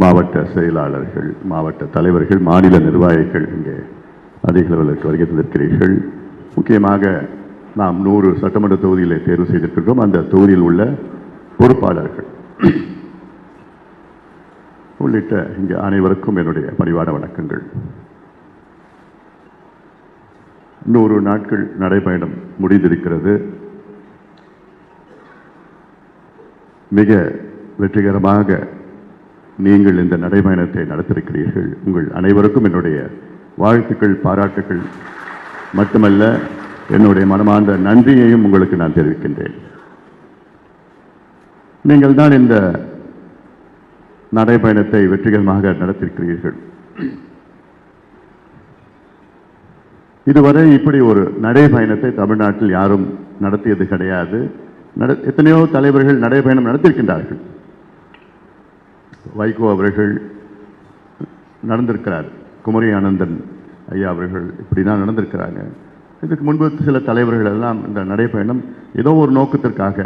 மாவட்ட செயலாளர்கள் மாவட்ட தலைவர்கள் மாநில நிர்வாகிகள் இங்கே அதிக அளவில் வருகை தந்திருக்கிறீர்கள். முக்கியமாக நாம் நூறு சட்டமன்ற தொகுதிகளை தேர்வு செய்திருக்கிறோம். அந்த தொகுதியில் உள்ள பொறுப்பாளர்கள். உள்ளிட்ட இங்கே அனைவருக்கும் என்னுடைய பணிவான வணக்கங்கள். நூறு நாட்கள் நடைபயணம் முடிந்திருக்கிறது. மிக வெற்றிகரமாக நீங்கள் இந்த நடைபயணத்தை நடத்திருக்கிறீர்கள். உங்கள் அனைவருக்கும் என்னுடைய வாழ்த்துக்கள் பாராட்டுக்கள். மட்டுமல்ல என்னுடைய மனமார்ந்த நன்றியையும் உங்களுக்கு நான் தெரிவிக்கின்றேன். நீங்கள் தான் இந்த நடைபயணத்தை வெற்றிகரமாக நடத்திருக்கிறீர்கள். இதுவரை இப்படி ஒரு நடைபயணத்தை தமிழ்நாட்டில் யாரும் நடத்தியது கிடையாது. நட எத்தனையோ தலைவர்கள் நடைபயணம் நடத்தியிருக்கின்றார்கள். வைகோ அவர்கள் நடந்திருக்கிறார். குமரி ஆனந்தன் ஐயா அவர்கள் இப்படி தான் நடந்திருக்கிறாங்க. இதுக்கு முன்பு சில தலைவர்கள் எல்லாம் இந்த நடைபயணம் ஏதோ ஒரு நோக்கத்திற்காக.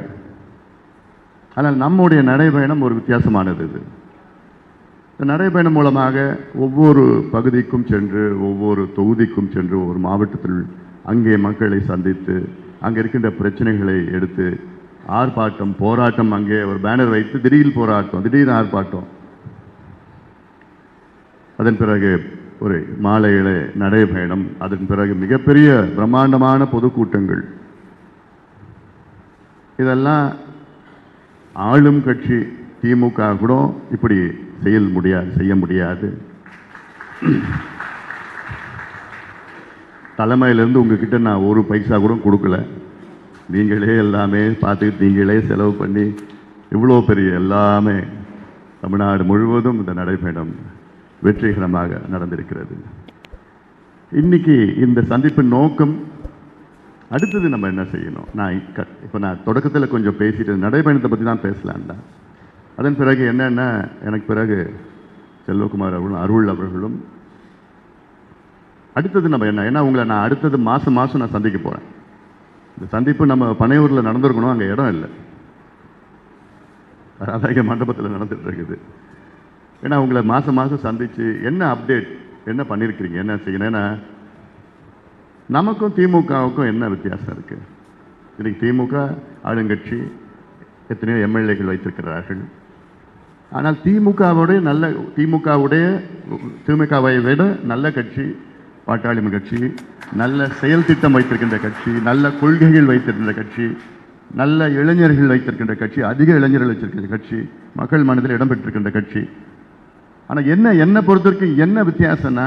ஆனால் நம்முடைய நடைபயணம் ஒரு வித்தியாசமானது இது. இந்த நடைபயணம் மூலமாக ஒவ்வொரு பகுதிக்கும் சென்று ஒவ்வொரு தொகுதிக்கும் சென்று ஒரு மாவட்டத்தில் அங்கே மக்களை சந்தித்து அங்கே இருக்கின்ற பிரச்சனைகளை எடுத்து ஆர்ப்பாட்டம் போராட்டம் அங்கே ஒரு பேனர் வைத்து திடீர் போராட்டம் திடீர் ஆர்ப்பாட்டம். அதன் பிறகு ஒரு மாலையில நடைபயணம் அதன் பிறகு மிகப்பெரிய பிரம்மாண்டமான பொதுக்கூட்டங்கள். இதெல்லாம் ஆளும் கட்சி திமுக கூட இப்படி செய்ய முடியாது செய்ய முடியாது. தலைமையிலேருந்து உங்ககிட்ட நான் ஒரு பைசா கூட கொடுக்கல. நீங்களே எல்லாமே பார்த்துக்கிட்டு நீங்களே செலவு பண்ணி இவ்வளோ பெரிய எல்லாமே தமிழ்நாடு முழுவதும் இந்த நடைபயணம். வெற்றிகரமாக நடந்திருக்கிறது. இன்னைக்கு இந்த சந்திப்பின் நோக்கம் அடுத்தது நம்ம என்ன செய்யணும்? நான் இப்போ நான் தொடக்கத்தில் கொஞ்சம் பேசிட்டு நடைபயணத்தை பற்றி தான் பேசலான்டா அதன் பிறகு என்னென்ன எனக்கு பிறகு செல்வகுமார் அவர்களும் அருள் அவர்களும். அடுத்தது நம்ம என்ன ஏன்னா உங்களை நான் அடுத்தது மாதம் மாதம் நான் சந்திக்க போகிறேன் இந்த சந்திப்பு நம்ம பனையூரில் நடந்திருக்கணும் அங்கே இடம் இல்லை. அழகிய மண்டபத்தில் நடந்துகிட்டு இருக்குது. ஏன்னா உங்களை மாதம் மாதம் சந்தித்து என்ன அப்டேட் என்ன பண்ணியிருக்கிறீங்க என்ன செய்யணும்? ஏன்னா நமக்கும் திமுகவுக்கும் என்ன வித்தியாசம் இருக்குது இன்னைக்கு திமுக ஆளுங்கட்சி எத்தனையோ எம்எல்ஏக்கள் வைத்திருக்கிறார்கள். ஆனால் திமுகவுடைய நல்ல திமுகவுடைய திமுகவை விட நல்ல கட்சி பாட்டாளிமை கட்சி நல்ல செயல் திட்டம் வைத்திருக்கின்ற கட்சி நல்ல கொள்கைகள் வைத்திருக்கின்ற கட்சி நல்ல இளைஞர்கள் வைத்திருக்கின்ற கட்சி அதிக இளைஞர்கள் வைத்திருக்கின்ற கட்சி மக்கள் மனதில் இடம்பெற்றிருக்கின்ற கட்சி ஆனால் என்ன என்னை பொறுத்த வரைக்கும் என்ன வித்தியாசம்னா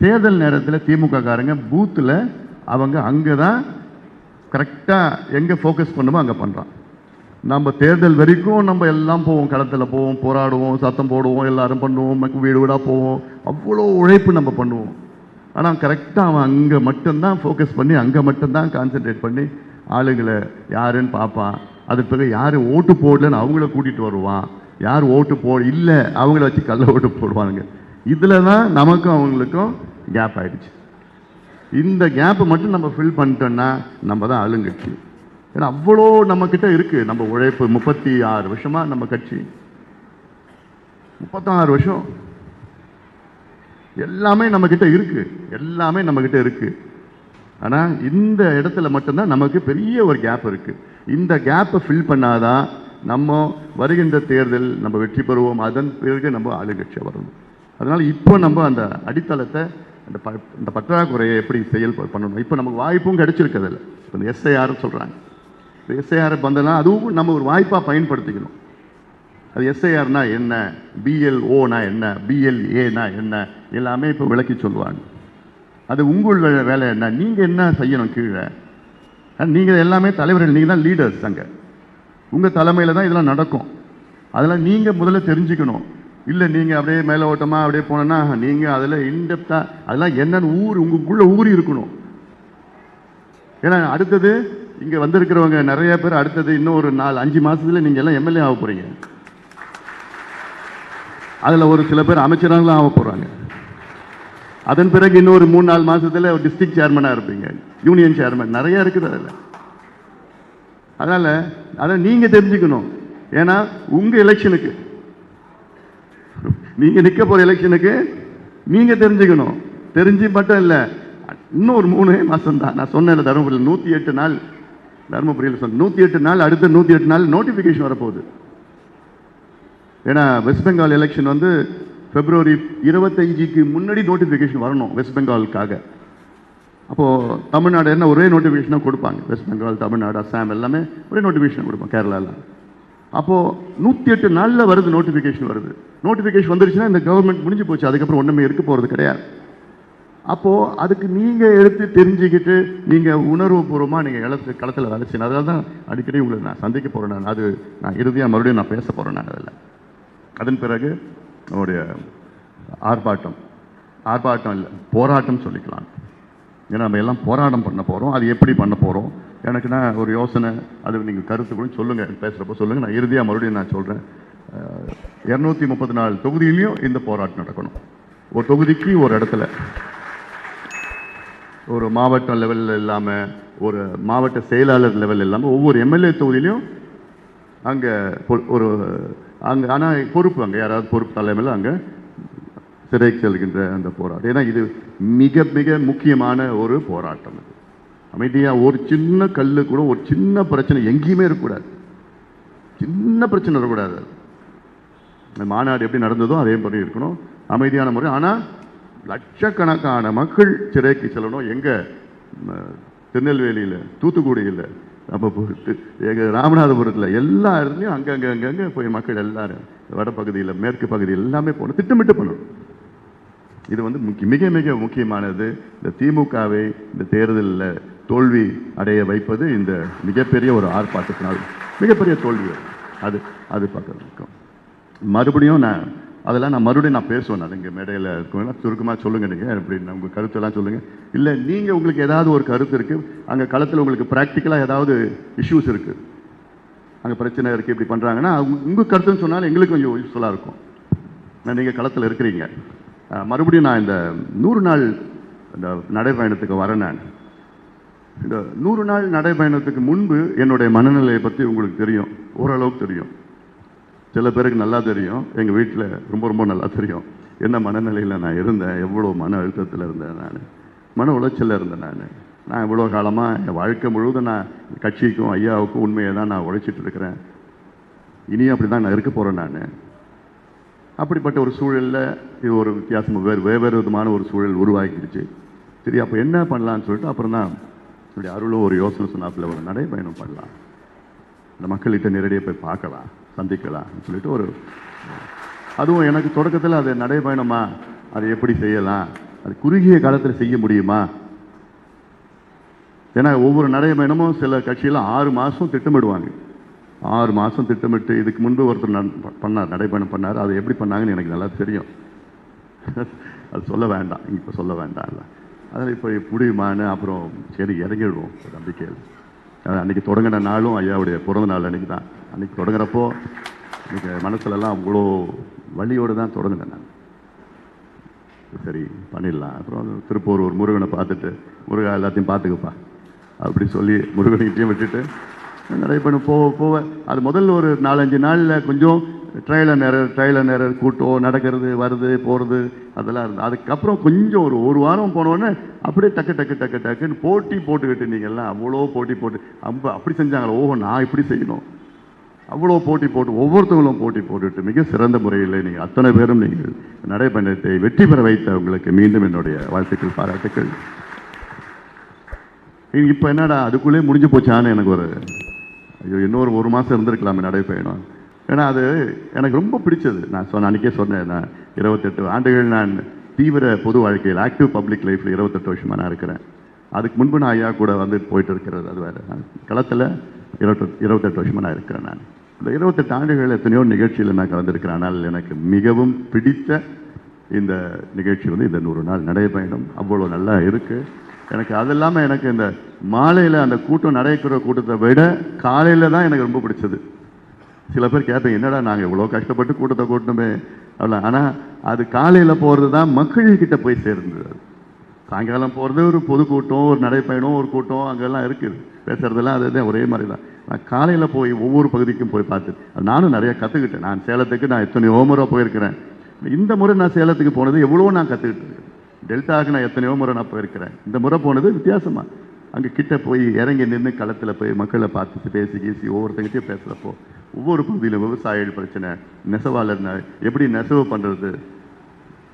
தேர்தல் நேரத்தில் திமுக காரங்க பூத்தில் அவங்க அங்கே தான் கரெக்டாக எங்கே ஃபோக்கஸ் பண்ணுமோ அங்கே பண்ணுறான் நம்ம தேர்தல் வரைக்கும் நம்ம எல்லாம் போவோம் களத்தில் போவோம் போராடுவோம் சத்தம் போடுவோம் எல்லாரும் பண்ணுவோம் வீடு வீடாக போவோம் அவ்வளோ உழைப்பு நம்ம பண்ணுவோம். ஆனால் கரெக்டாக அவன் அங்கே மட்டும்தான் ஃபோக்கஸ் பண்ணி அங்கே மட்டும்தான் கான்சென்ட்ரேட் பண்ணி ஆளுங்களை யாருன்னு பார்ப்பான். அதுக்கு பிறகு யார் ஓட்டு போடலன்னு அவங்கள கூட்டிகிட்டு வருவான். யார் ஓட்டு போ இல்லை அவங்கள வச்சு கல்ல ஓட்டு போடுவானுங்க. இதில் தான் நமக்கும் அவங்களுக்கும் கேப் ஆயிடுச்சு. இந்த கேப்பை மட்டும் நம்ம ஃபில் பண்ணிட்டோன்னா நம்ம தான் ஆளுங்கட்சி. ஏன்னா அவ்வளோ நம்மக்கிட்ட இருக்குது நம்ம உழைப்பு முப்பத்தி ஆறு வருஷமாக நம்ம கட்சி. முப்பத்தாறு வருஷம். எல்லாமே நம்மக்கிட்ட இருக்குது எல்லாமே நம்மக்கிட்ட இருக்குது ஆனால் இந்த இடத்துல மட்டும்தான் நமக்கு பெரிய ஒரு கேப் இருக்குது இந்த கேப்பை ஃபில் பண்ணாதான் நம்ம வருகின்ற தேர்தல் நம்ம வெற்றி பெறுவோம் அதன் பிறகு நம்ம ஆளுங்கட்சியாக வரணும். அதனால் இப்போ நம்ம அந்த அடித்தளத்தை அந்த ப இந்த பற்றாக்குறையை எப்படி செயல் பண்ணணும்? இப்போ நமக்கு வாய்ப்பும் கிடச்சிருக்கிறதில்ல இப்போ இந்த எஸ்ஐஆர்னு சொல்கிறாங்க இப்போ எஸ்ஐஆர் வந்ததுனா அதுவும் நம்ம ஒரு வாய்ப்பாக பயன்படுத்திக்கணும். அது எஸ்ஐஆர்னா என்ன? பிஎல்ஓனா என்ன? பிஎல்ஏனா என்ன? எல்லாமே இப்போ விளக்கி சொல்லுவாங்க. அது உங்கள் வேலை என்ன? நீங்கள் என்ன செய்யணும் கீழே? நீங்கள் எல்லாமே தலைவர்கள் நீங்கள் தான் லீடர்ஸ் அங்கே. உங்கள் தலைமையில் தான் இதெல்லாம் நடக்கும். அதெல்லாம் நீங்கள் முதல்ல தெரிஞ்சுக்கணும். இல்லை நீங்கள் அப்படியே மேலே ஓட்டமாக அப்படியே போனோன்னா நீங்கள் அதில் இன்டெப்த்தாக அதெல்லாம் என்னென்னு ஊர் உங்களுக்குள்ளே ஊறி இருக்கணும். ஏன்னா அடுத்தது இங்கே வந்திருக்கிறவங்க நிறைய பேர் அடுத்தது இன்னும் ஒரு நாலு அஞ்சு மாதத்தில் நீங்கள் எல்லாம் எம்எல்ஏ ஆக போகிறீங்க அதில் ஒரு சில பேர் அமைச்சராகலாம் ஆக போகிறாங்க அதன் பிறகு இன்னொரு மூணு நாலு மாதத்தில் ஒரு டிஸ்ட்ரிக்ட் சேர்மனாக இருப்பீங்க. யூனியன் சேர்மன் நிறையா இருக்குது அதில். அதனால் அதை நீங்கள் தெரிஞ்சுக்கணும். ஏன்னா உங்கள் எலெக்ஷனுக்கு நீங்க நிக்க போற எலெக்ஷனுக்கு நீங்க தெரிஞ்சுக்கணும். தெரிஞ்சு மட்டும் இல்லை இன்னும் ஒரு மூணு மாசம் தான் நான் சொன்னேன் தருமபுரியில் நூத்தி எட்டு நாள். தருமபுரியில் சொன்ன நூத்தி எட்டு நாள் அடுத்த நூத்தி எட்டு நாள் நோட்டிபிகேஷன் வரப்போகுது. ஏன்னா வெஸ்ட் பெங்கால் எலெக்ஷன் வந்து பிப்ரவரி இருபத்தஞ்சுக்கு முன்னாடி நோட்டிஃபிகேஷன் வரணும் வெஸ்ட் பெங்காலுக்காக அப்போது தமிழ்நாடு என்ன ஒரே நோட்டிஃபிகேஷனாக கொடுப்பாங்க. வெஸ்ட் பெங்கால் தமிழ்நாடு அஸ்ஸாம் எல்லாமே ஒரே நோட்டிஃபிகேஷன் கொடுப்பாங்க கேரளாவில் அப்போது நூற்றி எட்டு நாளில் வருது நோட்டிஃபிகேஷன் வருது. நோட்டிஃபிகேஷன் வந்துருச்சுன்னா இந்த கவர்மெண்ட் முடிஞ்சு போச்சு அதுக்கப்புறம் ஒன்றுமே இருக்க போகிறது கிடையாது. அப்போது அதுக்கு நீங்கள் எடுத்து தெரிஞ்சுக்கிட்டு நீங்கள் உணர்வுபூர்வமாக நீங்கள் இழத்து களத்தில் வேலை செய்யணும். அதனால தான் அடிக்கடி உங்களை நான் சந்திக்க போகிறேன் நான். அது நான் இறுதியாக மறுபடியும் நான் பேச போகிறேன் நான் அதில். அதன் பிறகு நம்முடைய ஆர்ப்பாட்டம். ஆர்ப்பாட்டம் இல்லை போராட்டம் சொல்லிக்கலாம். ஏன்னா நம்ம எல்லாம் போராட்டம் பண்ண போகிறோம் அது எப்படி பண்ண போகிறோம் எனக்கு நான் ஒரு யோசனை அது நீங்கள் கருத்து கூட சொல்லுங்கள் பேசுகிறப்போ சொல்லுங்கள் நான் இறுதியாக மறுபடியும் நான் சொல்கிறேன் இரநூத்தி முப்பத்தி நாலு தொகுதியிலையும் இந்த போராட்டம் நடக்கணும். ஒரு தொகுதிக்கு ஒரு இடத்துல. ஒரு மாவட்ட லெவலில் இல்லாமல் ஒரு மாவட்ட செயலாளர் லெவல் இல்லாமல் ஒவ்வொரு எம்எல்ஏ தொகுதியிலையும் அங்கே ஒரு அங்கே ஆனால் பொறுப்பு அங்கே. யாராவது பொறுப்பு தலைமையில் அங்கே சிறைக்கு செல்கின்ற அந்த போராட்டம். ஏன்னா இது மிக மிக முக்கியமான ஒரு போராட்டம் இது அமைதியாக ஒரு சின்ன கல் கூட ஒரு சின்ன பிரச்சனை எங்கேயுமே இருக்கக்கூடாது. சின்ன பிரச்சனை இருக்கக்கூடாது அது. மாநாடு எப்படி நடந்ததோ அதே மாதிரி இருக்கணும். அமைதியான முறை. ஆனால் லட்சக்கணக்கான மக்கள் சிறைக்கு செல்லணும். எங்கே திருநெல்வேலியில் தூத்துக்குடியில் அப்போ எங்கள் ராமநாதபுரத்தில் எல்லா இடத்துலையும் அங்கங்கே அங்கங்கே போய் மக்கள் எல்லாரும் வடபகுதியில் மேற்கு பகுதியில் எல்லாமே போகணும். திட்டமிட்டு பண்ணணும். இது வந்து முக்கிய மிக மிக முக்கியமானது. இந்த திமுகவை இந்த தேர்தலில் தோல்வி அடைய வைப்பது இந்த மிகப்பெரிய ஒரு ஆர்ப்பாட்டத்தினால் மிகப்பெரிய தோல்வி அது. அது பார்க்கறதுக்கும் மறுபடியும் நான் அதெல்லாம் நான் மறுபடியும் நான் பேசுவேன் நான் இங்கே மேடையில் இருக்கவங்க சுருக்கமாக சொல்லுங்கள் நீங்கள் இப்படி உங்கள் கருத்தெல்லாம் சொல்லுங்கள் இல்லை நீங்கள் உங்களுக்கு ஏதாவது ஒரு கருத்து இருக்குது அங்கே களத்தில் உங்களுக்கு ப்ராக்டிக்கலாக ஏதாவது இஷ்யூஸ் இருக்குது அங்கே பிரச்சனை இருக்குது இப்படி பண்ணுறாங்கன்னா உங்கள் கருத்துன்னு சொன்னாலும் எங்களுக்கு கொஞ்சம் யூஸ்ஃபுல்லாக இருக்கும். நான் நீங்கள் களத்தில் இருக்கிறீங்க. மறுபடியும் நான் இந்த நூறு நாள் இந்த நடைப்பயணத்துக்கு வரேன் நான். இந்த நூறு நாள் நடைப்பயணத்துக்கு முன்பு என்னுடைய மனநிலையை பற்றி உங்களுக்கு தெரியும். ஓரளவுக்கு தெரியும். சில பேருக்கு நல்லா தெரியும். எங்கள் வீட்டில் ரொம்ப ரொம்ப நல்லா தெரியும். என்ன மனநிலையில் நான் இருந்தேன்? எவ்வளோ மன அழுத்தத்தில் இருந்தேன் நான்? மன உளைச்சலில் இருந்தேன் நான். நான் இவ்வளோ காலமாக என் வாழ்க்கை முழுவதும் நான் கட்சிக்கும் ஐயாவுக்கும் உண்மையை தான் நான் உழைச்சிட்டு இருக்கிறேன். இனியும் அப்படி தான் நான் இருக்க போகிறேன் நான். அப்படிப்பட்ட ஒரு சூழலில் இது ஒரு வித்தியாசம். வேறு வெவ்வேறு விதமான ஒரு சூழல் உருவாக்கிடுச்சு சரி அப்போ என்ன பண்ணலான்னு சொல்லிட்டு அப்புறம் தான் இப்படி அருளும் ஒரு யோசனை சொன்னாப்பில் ஒரு நடைப்பயணம் பண்ணலாம். இந்த மக்கள்கிட்ட நேரடியாக போய் பார்க்கலாம் சந்திக்கலாம் சொல்லிட்டு ஒரு அதுவும் எனக்கு தொடக்கத்தில் அது நடைபயணமா? அதை எப்படி செய்யலாம்? அது குறுகிய காலத்தில் செய்ய முடியுமா? ஏன்னா ஒவ்வொரு நடைபயணமும் சில கட்சியில் ஆறு மாதம் திட்டமிடுவாங்க. ஆறு மாதம் திட்டமிட்டு இதுக்கு முன்பு ஒருத்தர் நன் பண்ணார் நடைபயணம் பண்ணார். அதை எப்படி பண்ணாங்கன்னு எனக்கு நல்லா தெரியும். அது சொல்ல வேண்டாம். இப்போ சொல்ல வேண்டாம் இல்லை. அதில் இப்போ முடியுமான்னு அப்புறம் சரி இறங்கிடுவோம். நம்பிக்கையில். அன்றைக்கி தொடங்கின நாளும் ஐயாவுடைய பிறந்த நாள் அன்றைக்கி தான். அன்றைக்கி தொடங்குறப்போ இன்றைக்கி மனசுலலாம் அவ்வளோ வழியோடு தான் தொடங்கினேன் நான். சரி பண்ணிடலாம். அப்புறம் திருப்பூர் ஒரு முருகனை பார்த்துட்டு முருகா எல்லாத்தையும் பார்த்துக்கப்பா. அப்படி சொல்லி முருகனைகிட்டையும் விட்டுட்டு நிறைய பண்ண போக போக அது முதல்ல ஒரு நாலஞ்சு நாளில் கொஞ்சம் ட்ரையல் நேரர் ட்ரையல் நேரர் கூட்டம் நடக்கிறது வருது போகிறது அதெல்லாம் இருந்தது. அதுக்கப்புறம் கொஞ்சம் ஒரு ஒரு வாரம் போனோடனே அப்படியே டக்கு டக்கு டக்கு டக்குன்னு போட்டி போட்டுக்கிட்டு நீங்கள்லாம் அவ்வளோ போட்டி போட்டு அம்ப அப்படி செஞ்சாங்களே ஓஹோ நான் இப்படி செய்யணும். அவ்வளோ போட்டி போட்டு ஒவ்வொருத்தவங்களும் போட்டி போட்டுட்டு மிக சிறந்த முறையில் நீங்கள் அத்தனை பேரும் நீங்கள் நடைபயணத்தை வெற்றி பெற வைத்த உங்களுக்கு மீண்டும் என்னுடைய வாழ்த்துக்கள் பாராட்டுக்கள். இப்போ என்னடா அதுக்குள்ளே முடிஞ்சு போச்சான்னு எனக்கு ஒரு ஐயோ இன்னொரு ஒரு மாதம் இருந்திருக்கலாமே நடைபயணம் ஏன்னா அது எனக்கு ரொம்ப பிடிச்சது. நான் சொன்ன அன்றைக்கே சொன்னேன் நான் இருபத்தெட்டு ஆண்டுகள் நான் தீவிர பொது வாழ்க்கையில் ஆக்டிவ் பப்ளிக் லைஃப்பில் இருபத்தெட்டு வருஷமாக நான் இருக்கிறேன். அதுக்கு முன்பு நான் ஐயா கூட வந்து போயிட்டு இருக்கிறது அது வேறு. நான் களத்தில் இருபத்தெட்டு இருபத்தெட்டு வருஷமாக நான் இருக்கிறேன் நான். இந்த இருபத்தெட்டு ஆண்டுகள் எத்தனையோ நிகழ்ச்சியில் நான் கலந்துருக்கிறேன். ஆனால் எனக்கு மிகவும் பிடித்த இந்த நிகழ்ச்சி வந்து இந்த நூறு நாள் நடைபயணம் அவ்வளோ நல்லா இருக்குது எனக்கு அது இல்லாமல் எனக்கு இந்த மாலையில் அந்த கூட்டம் நடைக்கிற கூட்டத்தை விட காலையில் தான் எனக்கு ரொம்ப பிடிச்சது. சில பேர் கேட்பேன் என்னடா நாங்கள் இவ்வளோ கஷ்டப்பட்டு கூட்டத்தை கூட்டணுமே அவ்வளோ ஆனால் அது காலையில் போகிறது தான் மக்கள்கிட்ட போய் சேர்ந்தது சாயங்காலம் போகிறது ஒரு பொதுக்கூட்டம் ஒரு நடைப்பயணம் ஒரு கூட்டம் அங்கெல்லாம் இருக்குது. பேசுகிறதெல்லாம் அது தான் ஒரே மாதிரி தான். நான் காலையில் போய் ஒவ்வொரு பகுதிக்கும் போய் பார்த்து நானும் நிறைய கற்றுக்கிட்டேன் நான் சேலத்துக்கு நான் எத்தனை முறை போயிருக்கிறேன். இந்த முறை நான் சேலத்துக்கு போனது எவ்வளோ நான் கற்றுக்கிட்டு டெல்டாவுக்கு நான் எத்தனையோ முறை நான் போயிருக்கிறேன். இந்த முறை போனது வித்தியாசமாக அங்கே கிட்டே போய் இறங்கி நின்று களத்தில் போய் மக்களை பார்த்து பேசி கேசி ஒவ்வொருத்தங்கிட்டையும் பேசுகிறப்போ ஒவ்வொரு பகுதியிலும் விவசாயிகள் பிரச்சனை நெசவாளர் எப்படி நெசவு பண்ணுறது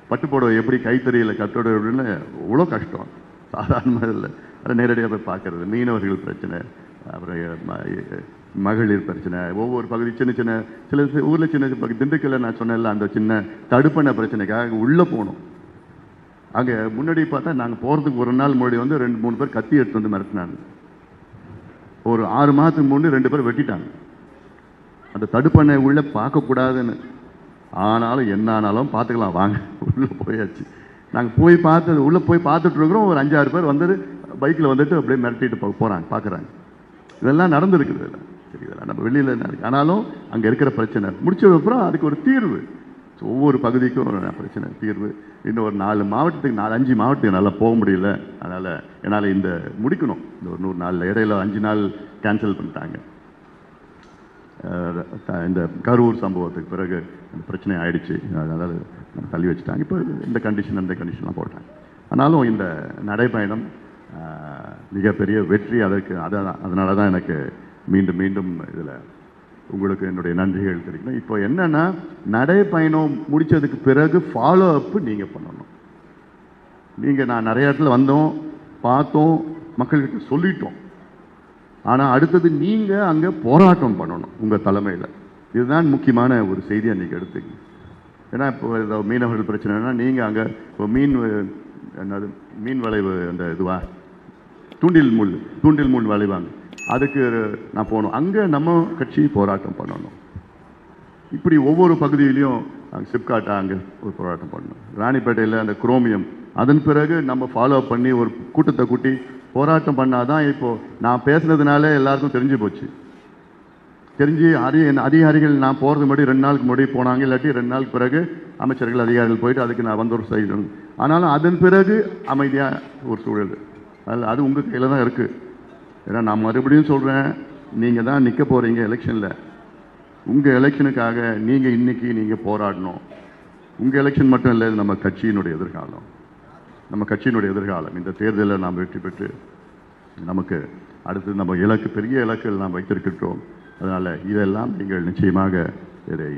பட்டுப்புடவை எப்படி கைத்தறியில் கட்டோட அப்படின்னு அவ்வளோ கஷ்டம். சாதாரணமாக இல்லை. அதை நேரடியாக போய் பார்க்கறது. மீனவர்கள் பிரச்சனை அப்புறம் மகளிர் பிரச்சனை ஒவ்வொரு பகுதி சின்ன சின்ன சில ஊரில் சின்ன பகுதி திண்டுக்கல்ல நான் சொன்னேன்ல அந்த சின்ன தடுப்பண பிரச்சனைக்காக உள்ளே போகணும் அங்கே முன்னாடி பார்த்தா நாங்கள் போகிறதுக்கு ஒரு நாள் முன்னாடி வந்து ரெண்டு மூணு பேர் கத்தி எடுத்து வந்து மிரட்டினாங்க. ஒரு ஆறு மாதத்துக்கு முன்னாடி ரெண்டு பேர் வெட்டிட்டாங்க. அந்த தடுப்பணை உள்ளே பார்க்கக்கூடாதுன்னு ஆனாலும் என்ன ஆனாலும் பார்த்துக்கலாம் வாங்க. உள்ளே போயாச்சு. நாங்கள் போய் பார்த்து உள்ளே போய் பார்த்துட்ருக்குறோம் ஒரு அஞ்சாறு பேர் வந்துட்டு பைக்கில் வந்துட்டு அப்படியே மிரட்டிட்டு போ போகிறாங்க பார்க்குறாங்க. இதெல்லாம் நடந்துருக்குது இதெல்லாம். சரி இதெல்லாம் நம்ம வெளியில் இருக்குது ஆனாலும் அங்கே இருக்கிற பிரச்சனை. முடிச்சதுக்கப்புறம் அதுக்கு ஒரு தீர்வு. ஒவ்வொரு பகுதிக்கும் ஒரு பிரச்சனை தீர்வு. இன்னும் ஒரு நாலு மாவட்டத்துக்கு நாலு அஞ்சு மாவட்டத்துக்கு என்னால் போக முடியல. அதனால் என்னால் இந்த முடிக்கணும். இந்த ஒரு நூறு நாளில். இடையில அஞ்சு நாள் கேன்சல் பண்ணிட்டாங்க. இந்த கரூர் சம்பவத்துக்கு பிறகு இந்த பிரச்சனை ஆயிடுச்சு. அதனால் தள்ளி வச்சுட்டாங்க. இப்போ இந்த கண்டிஷன் அந்த கண்டிஷன்லாம் போட்டாங்க. ஆனாலும் இந்த நடைப்பயணம் மிகப்பெரிய வெற்றி. அதற்கு அதான் அதனால தான் எனக்கு மீண்டும் மீண்டும் இதில் உங்களுக்கு என்னுடைய நன்றிகள் தெரிவிக்கணும் இப்போ என்னன்னா நடைப்பயணம் முடித்ததுக்கு பிறகு ஃபாலோ அப் நீங்கள் பண்ணணும். நீங்கள் நான் நிறைய இடத்துல வந்தோம் பார்த்தோம் மக்கள்கிட்ட சொல்லிட்டோம். ஆனால் அடுத்தது நீங்கள் அங்கே போராட்டம் பண்ணணும் உங்கள் தலைமையில். இதுதான் முக்கியமான ஒரு செய்தியை நீங்கள் எடுத்துக்கங்க ஏன்னா இப்போ ஏதோ மீனவர்கள் பிரச்சனைனா நீங்கள் அங்கே இப்போ மீன் என்னது மீன் வளைவு அந்த இதுவா? தூண்டில் முள் தூண்டில் முள் வளைவாங்க. அதுக்கு நான் போகணும். அங்கே நம்ம கட்சி போராட்டம் பண்ணணும். இப்படி ஒவ்வொரு பகுதியிலையும் அங்கே சிப்காட்டா அங்கே ஒரு போராட்டம் பண்ணணும். ராணிப்பேட்டையில் அந்த குரோமியம் அதன் பிறகு நம்ம ஃபாலோ பண்ணி ஒரு கூட்டத்தை கூட்டி போராட்டம் பண்ணாதான் இப்போது நான் பேசுனதுனால எல்லாருக்கும் தெரிஞ்சு போச்சு. தெரிஞ்சு அதி அதிகாரிகள் நான் போகிறது முன்னாடி ரெண்டு நாளுக்கு முன்னாடி போனாங்க இல்லாட்டி ரெண்டு நாளுக்கு பிறகு அமைச்சர்கள் அதிகாரிகள் போயிட்டு அதுக்கு நான் வந்து ஒரு செய்யணும் ஆனாலும் அதன் பிறகு அமைதியாக ஒரு சூழல். அதில் அது உங்கள் கையில் தான் இருக்குது ஏன்னா நான் மறுபடியும் சொல்கிறேன் நீங்கள் தான் நிற்க போகிறீங்க எலெக்ஷனில். உங்கள் எலெக்ஷனுக்காக நீங்கள் இன்றைக்கி நீங்கள் போராடணும். உங்கள் எலெக்ஷன் மட்டும் இல்லை நம்ம கட்சியினுடைய எதிர்காலம். நம்ம கட்சியினுடைய எதிர்காலம். இந்த தேர்தலில் நாம் வெற்றி பெற்று நமக்கு அடுத்து நம்ம இலக்கு பெரிய இலக்குகள் நாம் வைத்திருக்கின்றோம். அதனால் இதெல்லாம் நீங்கள் நிச்சயமாக இதை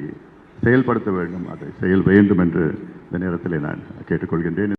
செயல்படுத்த வேண்டும். அதை செயல் வேண்டும் என்று இந்த நேரத்தில் நான் கேட்டுக்கொள்கின்றேன்.